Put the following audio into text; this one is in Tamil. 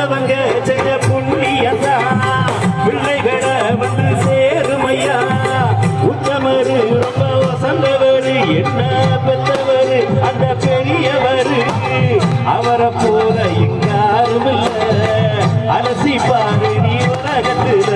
வந்தவங்க செய்த புண்ணியதா பிள்ளைகள வந்து சேருமையா? உத்தமரு ரொம்ப வசந்தவரு என்ன பெத்தவரு? அந்த பெரியவரு அவரை போல எங்காரும் அரசி பாரு நீ உலகத்துல.